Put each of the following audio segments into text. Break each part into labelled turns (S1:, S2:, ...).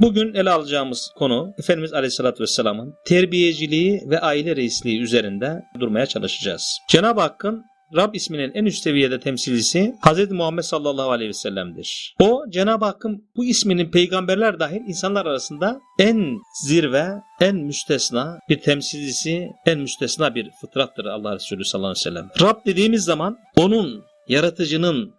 S1: Bugün ele alacağımız konu Efendimiz Aleyhisselatü Vesselam'ın terbiyeciliği ve aile reisliği üzerinde durmaya çalışacağız. Cenab-ı Hakk'ın Rab isminin en üst seviyede temsilcisi Hz. Muhammed sallallahu aleyhi ve sellem'dir. O Cenab-ı Hakk'ın bu isminin peygamberler dahil insanlar arasında en zirve, en müstesna bir temsilcisi, en müstesna bir fıtrattır Allah Resulü sallallahu aleyhi ve sellem. Rab dediğimiz zaman onun yaratıcının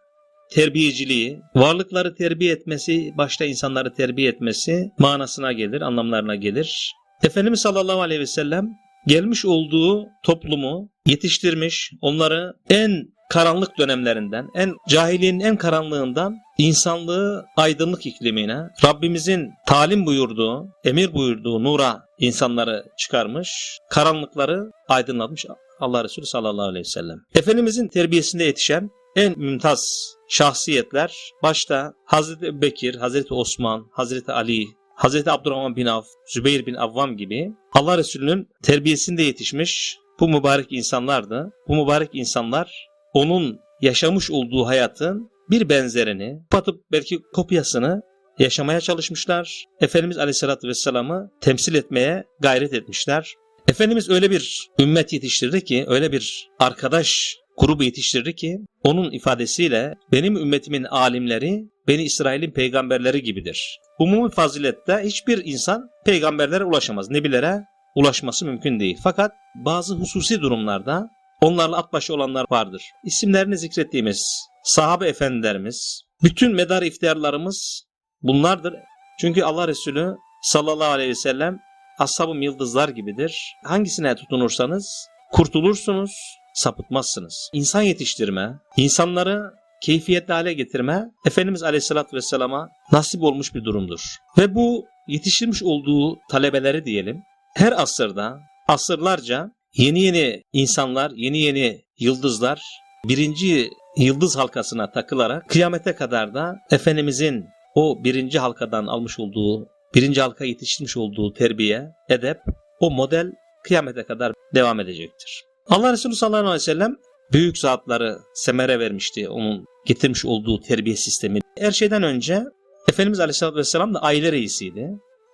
S1: terbiyeciliği, varlıkları terbiye etmesi, başta insanları terbiye etmesi manasına gelir, anlamlarına gelir. Efendimiz sallallahu aleyhi ve sellem gelmiş olduğu toplumu yetiştirmiş, onları en karanlık dönemlerinden, en cahiliyenin en karanlığından insanlığı aydınlık iklimine, Rabbimizin talim buyurduğu, emir buyurduğu nura insanları çıkarmış, karanlıkları aydınlatmış Allah Resulü sallallahu aleyhi ve sellem. Efendimizin terbiyesinde yetişen en mümtaz şahsiyetler başta Hazreti Bekir, Hazreti Osman, Hazreti Ali, Hazreti Abdurrahman bin Avf, Zübeyir bin Avvam gibi Allah Resulü'nün terbiyesinde yetişmiş bu mübarek insanlardı. Bu mübarek insanlar onun yaşamış olduğu hayatın bir benzerini, patıp belki kopyasını yaşamaya çalışmışlar. Efendimiz Aleyhisselatü Vesselam'ı temsil etmeye gayret etmişler. Efendimiz öyle bir ümmet yetiştirdi ki, öyle bir arkadaş grubu yetiştirdi ki onun ifadesiyle benim ümmetimin alimleri beni İsrail'in peygamberleri gibidir. Umumi fazilette hiçbir insan peygamberlere ulaşamaz. Nebilere ulaşması mümkün değil. Fakat bazı hususi durumlarda onlarla at başı olanlar vardır. İsimlerini zikrettiğimiz sahabe efendilerimiz, bütün medar iftiharlarımız bunlardır. Çünkü Allah Resulü sallallahu aleyhi ve sellem ashabım yıldızlar gibidir. Hangisine tutunursanız kurtulursunuz, sapıtmazsınız. İnsan yetiştirme, insanları keyfiyetli hale getirme Efendimiz Aleyhisselatü Vesselam'a nasip olmuş bir durumdur. Ve bu yetiştirmiş olduğu talebeleri diyelim her asırda asırlarca yeni yeni insanlar, yeni yeni yıldızlar birinci yıldız halkasına takılarak kıyamete kadar da Efendimizin o birinci halkadan almış olduğu, birinci halka yetiştirmiş olduğu terbiye, edep, o model kıyamete kadar devam edecektir. Allah Resulü sallallahu aleyhi ve sellem büyük zatları semere vermişti onun getirmiş olduğu terbiye sistemi. Her şeyden önce Efendimiz Aleyhisselatü Vesselam da aile reisiydi.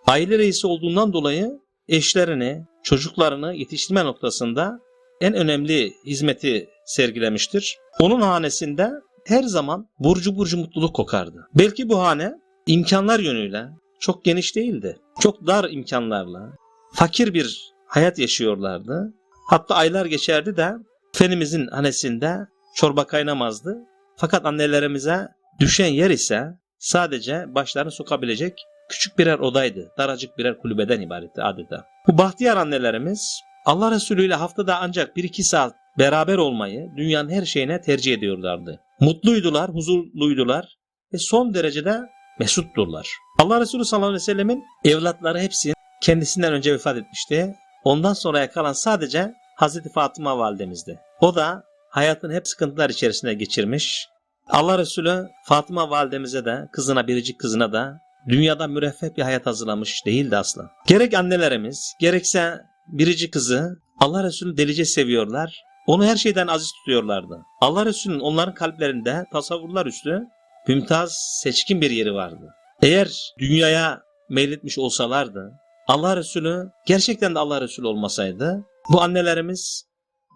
S1: Aile reisi olduğundan dolayı eşlerini, çocuklarını yetiştirme noktasında en önemli hizmeti sergilemiştir. Onun hanesinde her zaman burcu burcu mutluluk kokardı. Belki bu hane imkanlar yönüyle çok geniş değildi. Çok dar imkanlarla fakir bir hayat yaşıyorlardı. Hatta aylar geçerdi de Efendimizin hanesinde çorba kaynamazdı. Fakat annelerimize düşen yer ise sadece başlarını sokabilecek küçük birer odaydı. Daracık birer kulübeden ibaretti adeta. Bu bahtiyar annelerimiz Allah Resulü ile haftada ancak 1-2 saat beraber olmayı dünyanın her şeyine tercih ediyorlardı. Mutluydular, huzurluydular ve son derecede mesutturlar. Allah Resulü sallallahu aleyhi ve sellemin evlatları hepsi kendisinden önce vefat etmişti. Ondan sonraya kalan sadece Hazreti Fatıma validemizdi. O da hayatın hep sıkıntılar içerisinde geçirmiş. Allah Resulü Fatıma validemize de kızına biricik kızına da dünyada müreffeh bir hayat hazırlamış değildi asla. Gerek annelerimiz gerekse biricik kızı Allah Resulü delice seviyorlar. Onu her şeyden aziz tutuyorlardı. Allah Resulü'nün onların kalplerinde tasavvurlar üstü mümtaz, seçkin bir yeri vardı. Eğer dünyaya meyletmiş olsalardı, Allah Resulü gerçekten de Allah Resulü olmasaydı, bu annelerimiz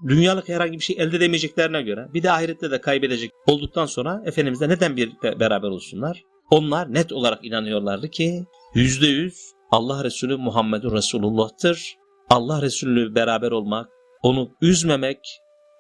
S1: dünyalık herhangi bir şey elde edemeyeceklerine göre bir de ahirette de kaybedecek olduktan sonra Efendimiz'le neden bir beraber olsunlar? Onlar net olarak inanıyorlardı ki yüzde yüz Allah Resulü Muhammedur Resulullah'tır. Allah Resulü beraber olmak, onu üzmemek,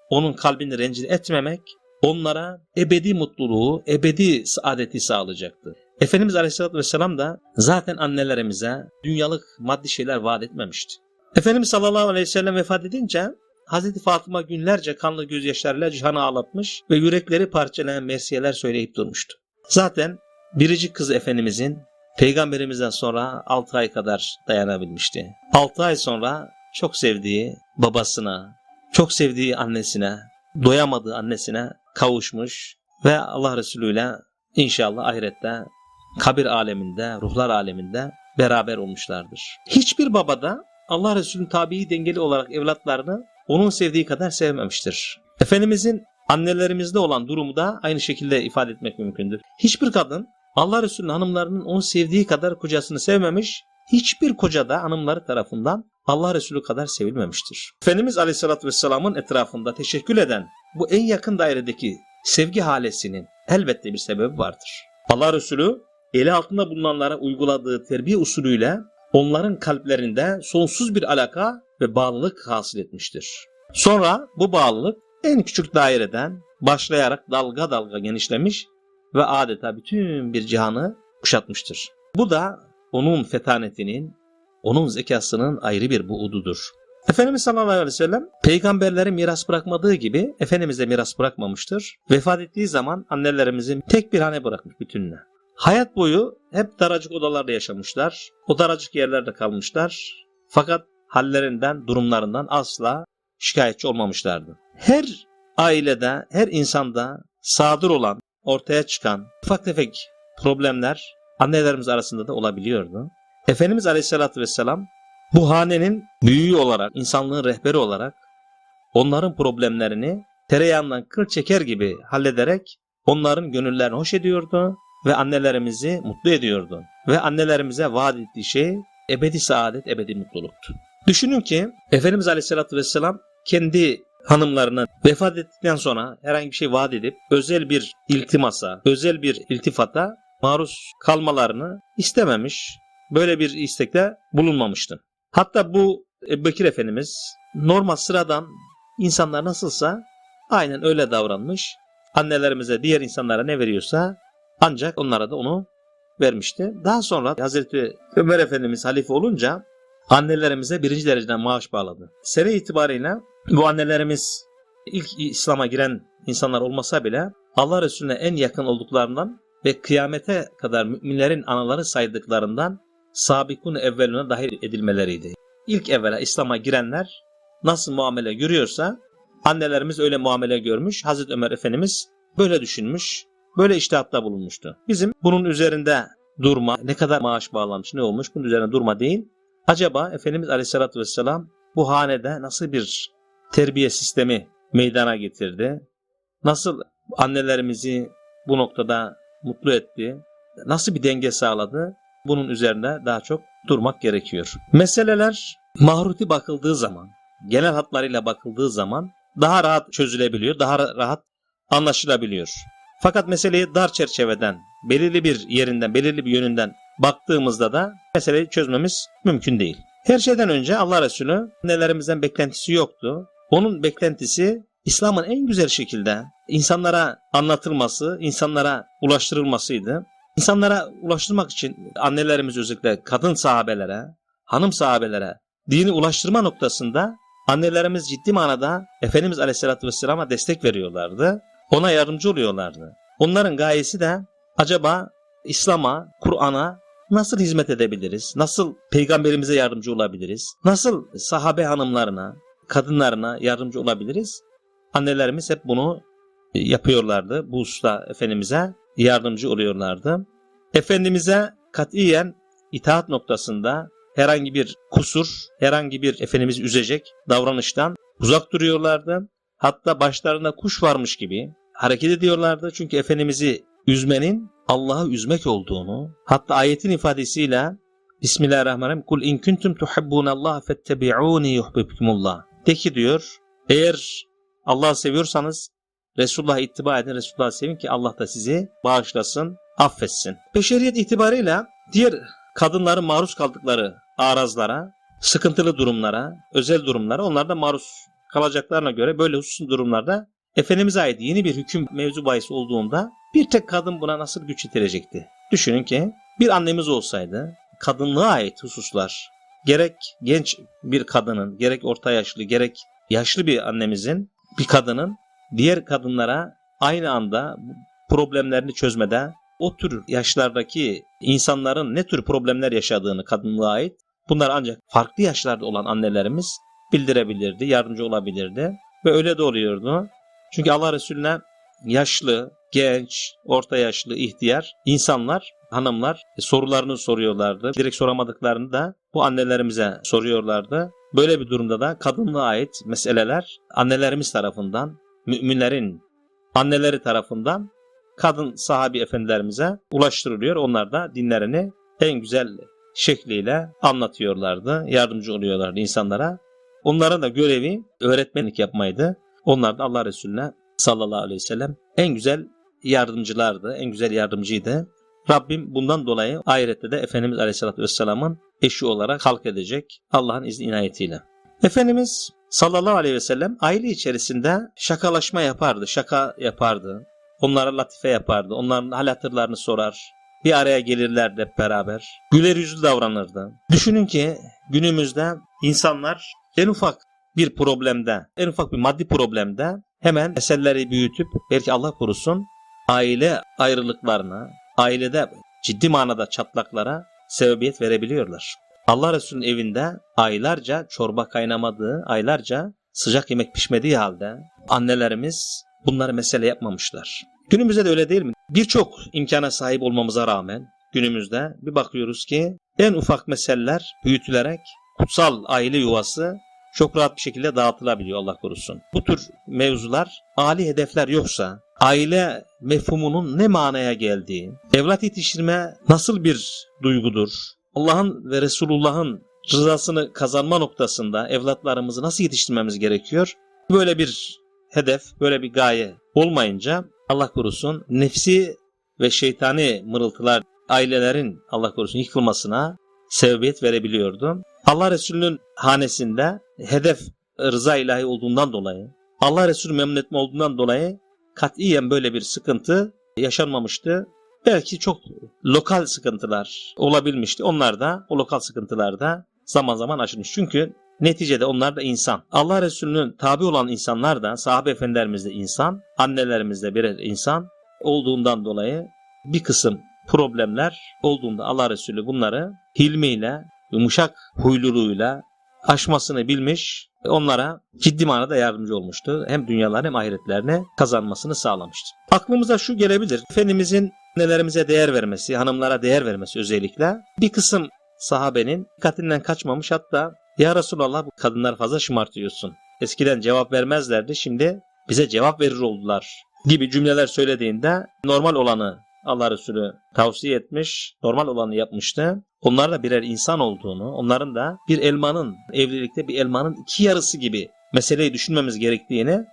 S1: onun kalbini rencide etmemek onlara ebedi mutluluğu, ebedi saadeti sağlayacaktı. Efendimiz Aleyhisselatü Vesselam da zaten annelerimize dünyalık maddi şeyler vaat etmemişti. Efendimiz sallallahu aleyhi ve sellem vefat edince Hazreti Fatıma günlerce kanlı gözyaşlarıyla cihanı ağlatmış ve yürekleri parçalayan mersiyeler söyleyip durmuştu. Zaten biricik kız Efendimizin peygamberimizden sonra 6 ay kadar dayanabilmişti. 6 ay sonra çok sevdiği babasına, çok sevdiği annesine, doyamadığı annesine kavuşmuş ve Allah Resulü ile inşallah ahirette kabir aleminde, ruhlar aleminde beraber olmuşlardır. Hiçbir baba da Allah Resulü'nün tabii dengeli olarak evlatlarını onun sevdiği kadar sevmemiştir. Efendimizin annelerimizde olan durumu da aynı şekilde ifade etmek mümkündür. Hiçbir kadın Allah Resulü'nün hanımlarının onu sevdiği kadar kocasını sevmemiş, hiçbir koca da hanımları tarafından Allah Resulü kadar sevilmemiştir. Efendimiz Aleyhisselatü Vesselam'ın etrafında teşekkül eden bu en yakın dairedeki sevgi halesinin elbette bir sebebi vardır. Allah Resulü eli altında bulunanlara uyguladığı terbiye usulüyle onların kalplerinde sonsuz bir alaka ve bağlılık hasıl etmiştir. Sonra bu bağlılık en küçük daireden başlayarak dalga dalga genişlemiş ve adeta bütün bir cihanı kuşatmıştır. Bu da onun fetanetinin, onun zekasının ayrı bir buğududur. Efendimiz sallallahu aleyhi ve sellem peygamberlere miras bırakmadığı gibi Efendimiz de miras bırakmamıştır. Vefat ettiği zaman annelerimizin tek bir hane bırakmış bütününe. Hayat boyu hep daracık odalarda yaşamışlar. O daracık yerlerde kalmışlar. Fakat hallerinden, durumlarından asla şikayetçi olmamışlardı. Her ailede, her insanda sadır olan, ortaya çıkan ufak tefek problemler annelerimiz arasında da olabiliyordu. Efendimiz Aleyhisselatü Vesselam bu hanenin büyüğü olarak, insanlığın rehberi olarak onların problemlerini tereyağından kıl çeker gibi hallederek onların gönüllerini hoş ediyordu ve annelerimizi mutlu ediyordu. Ve annelerimize vaat ettiği şey ebedi saadet, ebedi mutluluktu. Düşünün ki Efendimiz Aleyhisselatü Vesselam kendi hanımlarına vefat ettikten sonra herhangi bir şey vaat edip özel bir iltimasa, özel bir iltifata maruz kalmalarını istememiş. Böyle bir istekte bulunmamıştı. Hatta bu Bekir Efendimiz normal sıradan insanlar nasılsa aynen öyle davranmış. Annelerimize, diğer insanlara ne veriyorsa ancak onlara da onu vermişti. Daha sonra Hazreti Ömer Efendimiz halife olunca annelerimize birinci dereceden maaş bağladı. Sene itibariyle bu annelerimiz ilk İslam'a giren insanlar olmasa bile Allah Resulüne en yakın olduklarından ve kıyamete kadar müminlerin anaları saydıklarından sabikun evveluna dahil edilmeleriydi. İlk evvela İslam'a girenler nasıl muamele görüyorsa annelerimiz öyle muamele görmüş. Hazreti Ömer Efendimiz böyle düşünmüş, böyle iştihatta bulunmuştu. Bizim bunun üzerinde durma, ne kadar maaş bağlanmış, ne olmuş bunun üzerine durma değil. Acaba Efendimiz Aleyhisselatü Vesselam bu hanede nasıl bir terbiye sistemi meydana getirdi? Nasıl annelerimizi bu noktada mutlu etti? Nasıl bir denge sağladı? Bunun üzerine daha çok durmak gerekiyor. Meseleler mahruti bakıldığı zaman, genel hatlarıyla bakıldığı zaman daha rahat çözülebiliyor, daha rahat anlaşılabiliyor. Fakat meseleyi dar çerçeveden, belirli bir yerinden, belirli bir yönünden baktığımızda da meseleyi çözmemiz mümkün değil. Her şeyden önce Allah Resulü annelerimizden beklentisi yoktu. Onun beklentisi İslam'ın en güzel şekilde insanlara anlatılması, insanlara ulaştırılmasıydı. İnsanlara ulaştırmak için annelerimiz özellikle kadın sahabelere, hanım sahabelere dini ulaştırma noktasında annelerimiz ciddi manada Efendimiz Aleyhisselatü Vesselam'a destek veriyorlardı. Ona yardımcı oluyorlardı. Onların gayesi de acaba İslam'a, Kur'an'a nasıl hizmet edebiliriz? Nasıl peygamberimize yardımcı olabiliriz? Nasıl sahabe hanımlarına, kadınlarına yardımcı olabiliriz? Annelerimiz hep bunu yapıyorlardı. Bu usta Efendimiz'e yardımcı oluyorlardı. Efendimiz'e katiyen itaat noktasında herhangi bir kusur, herhangi bir Efendimiz üzecek davranıştan uzak duruyorlardı. Hatta başlarında kuş varmış gibi hareket ediyorlardı. Çünkü Efendimiz'i üzmenin Allah'ı üzmek olduğunu, hatta ayetin ifadesiyle Bismillahirrahmanirrahim. Kul in kuntum tuhibbunallaha fettebi'uni yuhibbukumullah. De ki diyor, eğer Allah'ı seviyorsanız Resulullah'a ittiba edin, Resulullah'ı sevin ki Allah da sizi bağışlasın, affetsin. Beşeriyet itibarıyla diğer kadınların maruz kaldıkları arazlara, sıkıntılı durumlara, özel durumlara onlar da maruz kalacaklarına göre böyle husus durumlarda Efendimiz'e ait yeni bir hüküm mevzu bahis olduğunda bir tek kadın buna nasıl güç yetirecekti? Düşünün ki bir annemiz olsaydı kadınlığa ait hususlar gerek genç bir kadının, gerek orta yaşlı, gerek yaşlı bir annemizin, bir kadının diğer kadınlara aynı anda problemlerini çözmede o tür yaşlardaki insanların ne tür problemler yaşadığını kadınlığa ait bunlar ancak farklı yaşlarda olan annelerimiz bildirebilirdi, yardımcı olabilirdi ve öyle de oluyordu. Çünkü Allah Resulüne yaşlı, genç, orta yaşlı, ihtiyar insanlar, hanımlar sorularını soruyorlardı. Direkt soramadıklarını da bu annelerimize soruyorlardı. Böyle bir durumda da kadınlığa ait meseleler annelerimiz tarafından, müminlerin anneleri tarafından kadın sahabi efendilerimize ulaştırılıyor. Onlar da dinlerini en güzel şekliyle anlatıyorlardı, yardımcı oluyorlardı insanlara. Onların da görevi öğretmenlik yapmaydı. Onlar da Allah Resulüne sallallahu aleyhi ve sellem en güzel yardımcılardı, en güzel yardımcıydı. Rabbim bundan dolayı ahirette de Efendimiz Aleyhisselatü Vesselam'ın eşi olarak halk edecek Allah'ın izni inayetiyle. Efendimiz sallallahu aleyhi ve sellem aile içerisinde şakalaşma yapardı, şaka yapardı. Onlara latife yapardı, onların hal hatırlarını sorar. Bir araya gelirlerdi hep beraber. Güler yüzlü davranırdı. Düşünün ki günümüzde insanlar en ufak bir problemde, en ufak bir maddi problemde hemen meseleleri büyütüp belki Allah korusun aile ayrılıklarına, ailede ciddi manada çatlaklara sebebiyet verebiliyorlar. Allah Resulü'nün evinde aylarca çorba kaynamadığı, aylarca sıcak yemek pişmediği halde annelerimiz bunları mesele yapmamışlar. Günümüzde de öyle değil mi? Birçok imkana sahip olmamıza rağmen günümüzde bir bakıyoruz ki en ufak meseleler büyütülerek kutsal aile yuvası çok rahat bir şekilde dağıtılabiliyor Allah korusun. Bu tür mevzular âli hedefler yoksa aile mefhumunun ne manaya geldiği, evlat yetiştirme nasıl bir duygudur, Allah'ın ve Resulullah'ın rızasını kazanma noktasında evlatlarımızı nasıl yetiştirmemiz gerekiyor? Böyle bir hedef, böyle bir gaye olmayınca Allah korusun nefsi ve şeytani mırıltılar ailelerin Allah korusun yıkılmasına sebebiyet verebiliyordu. Allah Resulü'nün hanesinde hedef rıza ilahi olduğundan dolayı, Allah Resulü memnun etme olduğundan dolayı katiyen böyle bir sıkıntı yaşanmamıştı. Belki çok lokal sıkıntılar olabilmişti. Onlar da o lokal sıkıntılar da zaman zaman aşılmış. Çünkü neticede onlar da insan. Allah Resulü'nün tabi olan insanlar da sahabe efendilerimiz de insan, annelerimiz de birer insan olduğundan dolayı bir kısım problemler olduğunda Allah Resulü bunları hilmiyle, yumuşak huyluluğuyla aşmasını bilmiş, onlara ciddi manada yardımcı olmuştu. Hem dünyalar hem ahiretlerini kazanmasını sağlamıştı. Aklımıza şu gelebilir. Efendimizin annelerimize değer vermesi, hanımlara değer vermesi özellikle bir kısım sahabenin dikkatinden kaçmamış hatta ya Resulallah bu kadınlar fazla şımartıyorsun. Eskiden cevap vermezlerdi şimdi bize cevap verir oldular gibi cümleler söylediğinde normal olanı Allah Resulü tavsiye etmiş, normal olanı yapmıştı. Onlar da birer insan olduğunu, onların da bir elmanın, evlilikte bir elmanın iki yarısı gibi meseleyi düşünmemiz gerektiğini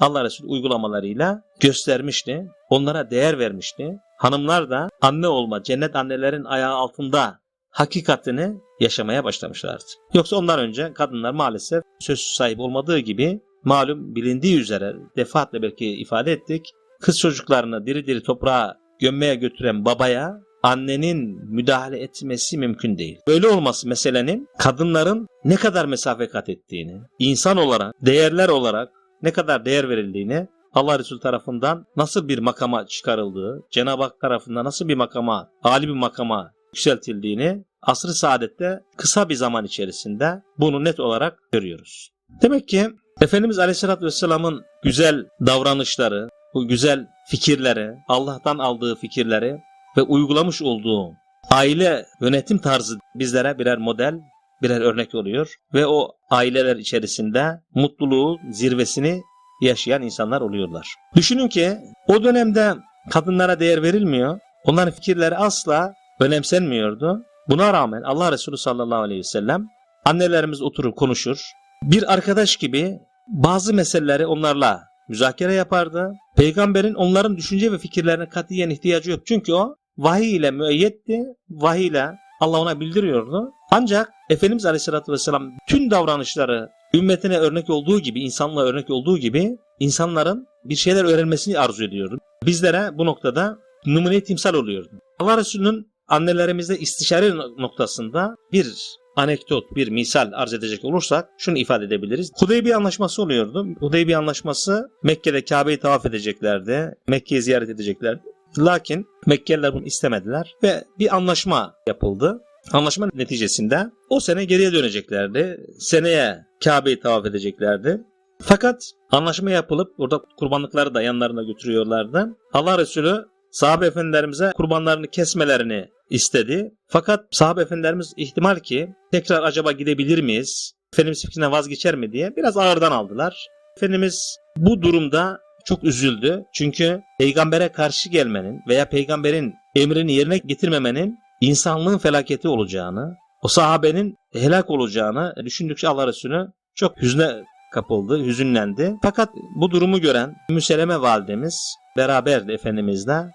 S1: Allah Resulü uygulamalarıyla göstermişti. Onlara değer vermişti. Hanımlar da anne olma, cennet annelerin ayağı altında hakikatini yaşamaya başlamışlardı. Yoksa ondan önce kadınlar maalesef söz sahibi olmadığı gibi malum bilindiği üzere defaatle belki ifade ettik. Kız çocuklarını diri diri toprağa gömmeye götüren babaya annenin müdahale etmesi mümkün değil. Böyle olması meselenin kadınların ne kadar mesafe kat ettiğini, insan olarak, değerler olarak ne kadar değer verildiğini Allah Resulü tarafından nasıl bir makama çıkarıldığı, Cenab-ı Hak tarafından nasıl bir makama, âli bir makama yükseltildiğini asr-ı saadette kısa bir zaman içerisinde bunu net olarak görüyoruz. Demek ki Efendimiz Aleyhisselatü Vesselam'ın güzel davranışları, bu güzel fikirleri, Allah'tan aldığı fikirleri ve uygulamış olduğu aile yönetim tarzı bizlere birer model, birer örnek oluyor ve o aileler içerisinde mutluluğu zirvesini yaşayan insanlar oluyorlar. Düşünün ki o dönemde kadınlara değer verilmiyor. Onların fikirleri asla önemsenmiyordu. Buna rağmen Allah Resulü sallallahu aleyhi ve sellem annelerimiz oturur konuşur. Bir arkadaş gibi bazı meseleleri onlarla müzakere yapardı. Peygamberin onların düşünce ve fikirlerine katiyen ihtiyacı yok. Çünkü o vahiy ile müeyyetti. Vahiy ile Allah ona bildiriyordu. Ancak Efendimiz Aleyhisselatü Vesselam tüm davranışları ümmetine örnek olduğu gibi, insanlığa örnek olduğu gibi insanların bir şeyler öğrenmesini arzu ediyordu. Bizlere bu noktada numune timsal oluyordu. Allah Resulü'nün annelerimizle istişare noktasında bir anekdot, bir misal arz edecek olursak şunu ifade edebiliriz. Hudeybiye anlaşması oluyordu. Hudeybiye anlaşması Mekke'de Kabe'yi tavaf edeceklerdi. Mekke'yi ziyaret edeceklerdi. Lakin Mekkeliler bunu istemediler ve bir anlaşma yapıldı. Anlaşma neticesinde o sene geriye döneceklerdi. Seneye Kabe'yi tavaf edeceklerdi. Fakat anlaşma yapılıp burada kurbanlıkları da yanlarına götürüyorlardı. Allah Resulü sahabe efendilerimize kurbanlarını kesmelerini istedi. Fakat sahabe efendilerimiz ihtimal ki tekrar acaba gidebilir miyiz? Efendimiz fikrine vazgeçer mi diye biraz ağırdan aldılar. Efendimiz bu durumda çok üzüldü. Çünkü peygambere karşı gelmenin veya peygamberin emrini yerine getirmemenin insanlığın felaketi olacağını, o sahabenin helak olacağını düşündükçe Allah Resulü çok hüzne kapıldı, hüzünlendi. Fakat bu durumu gören Müseleme validemiz beraberdi Efendimizle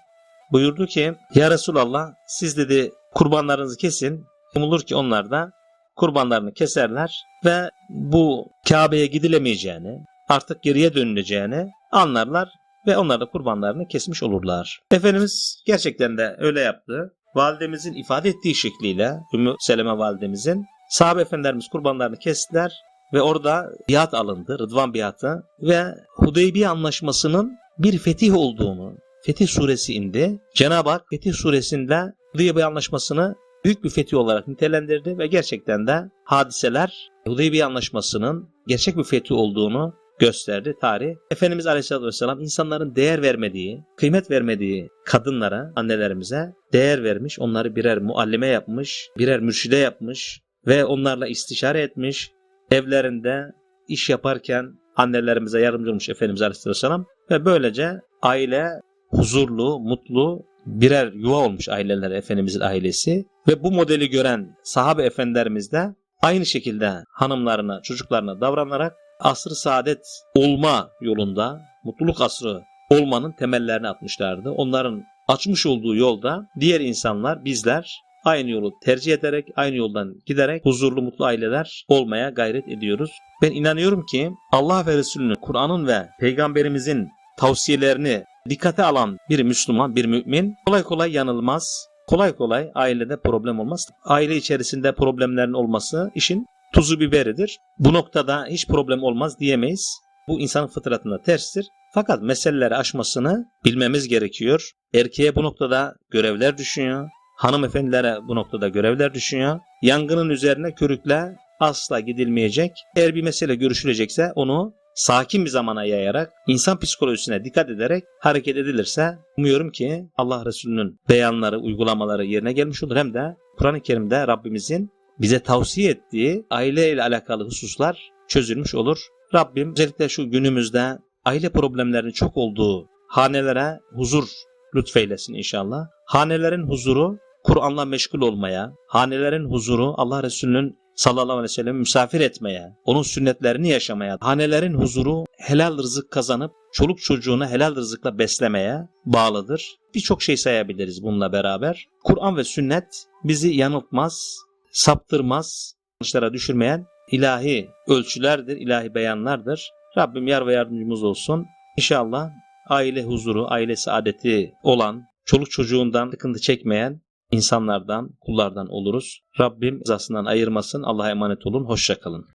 S1: buyurdu ki Ya Resulallah siz dedi kurbanlarınızı kesin. Umulur ki onlar da kurbanlarını keserler ve bu Kabe'ye gidilemeyeceğini, artık geriye dönüleceğini anlarlar ve onlar da kurbanlarını kesmiş olurlar. Efendimiz gerçekten de öyle yaptı. Validemizin ifade ettiği şekliyle Ümmü Seleme validemizin sahabe efendilerimiz kurbanlarını kestiler ve orada biat alındı, Rıdvan biatı ve Hudeybiye anlaşmasının bir fetih olduğunu, Fetih suresi indi. Cenab-ı Hak Fetih suresinde Hudeybiye anlaşmasını büyük bir fetih olarak nitelendirdi ve gerçekten de hadiseler Hudeybiye anlaşmasının gerçek bir fetih olduğunu gösterdi tarih. Efendimiz Aleyhisselatü Vesselam insanların değer vermediği, kıymet vermediği kadınlara, annelerimize değer vermiş, onları birer muallime yapmış, birer mürşide yapmış ve onlarla istişare etmiş. Evlerinde iş yaparken annelerimize yardımcı olmuş Efendimiz Aleyhisselatü Vesselam ve böylece aile huzurlu, mutlu birer yuva olmuş aileler Efendimizin ailesi ve bu modeli gören sahabe efendilerimiz de aynı şekilde hanımlarına, çocuklarına davranarak asr-ı saadet olma yolunda, mutluluk asrı olmanın temellerini atmışlardı. Onların açmış olduğu yolda diğer insanlar, bizler aynı yolu tercih ederek, aynı yoldan giderek huzurlu, mutlu aileler olmaya gayret ediyoruz. Ben inanıyorum ki Allah ve Resulünün, Kur'an'ın ve Peygamberimizin tavsiyelerini dikkate alan bir Müslüman, bir mümin kolay kolay yanılmaz. Kolay kolay ailede problem olmaz. Aile içerisinde problemlerin olması işin tuzu biberidir. Bu noktada hiç problem olmaz diyemeyiz. Bu insanın fıtratına terstir. Fakat meseleleri aşmasını bilmemiz gerekiyor. Erkeğe bu noktada görevler düşüyor. Hanımefendilere bu noktada görevler düşüyor. Yangının üzerine körükle asla gidilmeyecek. Eğer bir mesele görüşülecekse onu sakin bir zamana yayarak, insan psikolojisine dikkat ederek hareket edilirse umuyorum ki Allah Resulü'nün beyanları, uygulamaları yerine gelmiş olur. Hem de Kur'an-ı Kerim'de Rabbimizin bize tavsiye ettiği aile ile alakalı hususlar çözülmüş olur. Rabbim özellikle şu günümüzde aile problemlerinin çok olduğu hanelere huzur lütfeylesin inşallah. Hanelerin huzuru Kur'an'la meşgul olmaya, hanelerin huzuru Allah Resulü'nün sallallahu aleyhi ve sellem misafir etmeye, onun sünnetlerini yaşamaya, hanelerin huzuru helal rızık kazanıp çoluk çocuğunu helal rızıkla beslemeye bağlıdır. Birçok şey sayabiliriz bununla beraber. Kur'an ve sünnet bizi yanıltmaz, saptırmaz, yanlışlara düşürmeyen ilahi ölçülerdir, ilahi beyanlardır. Rabbim yar ve yardımcımız olsun. İnşallah aile huzuru, aile saadeti olan, çoluk çocuğundan sıkıntı çekmeyen insanlardan, kullardan oluruz. Rabbim rızasından ayırmasın. Allah'a emanet olun. Hoşça kalın.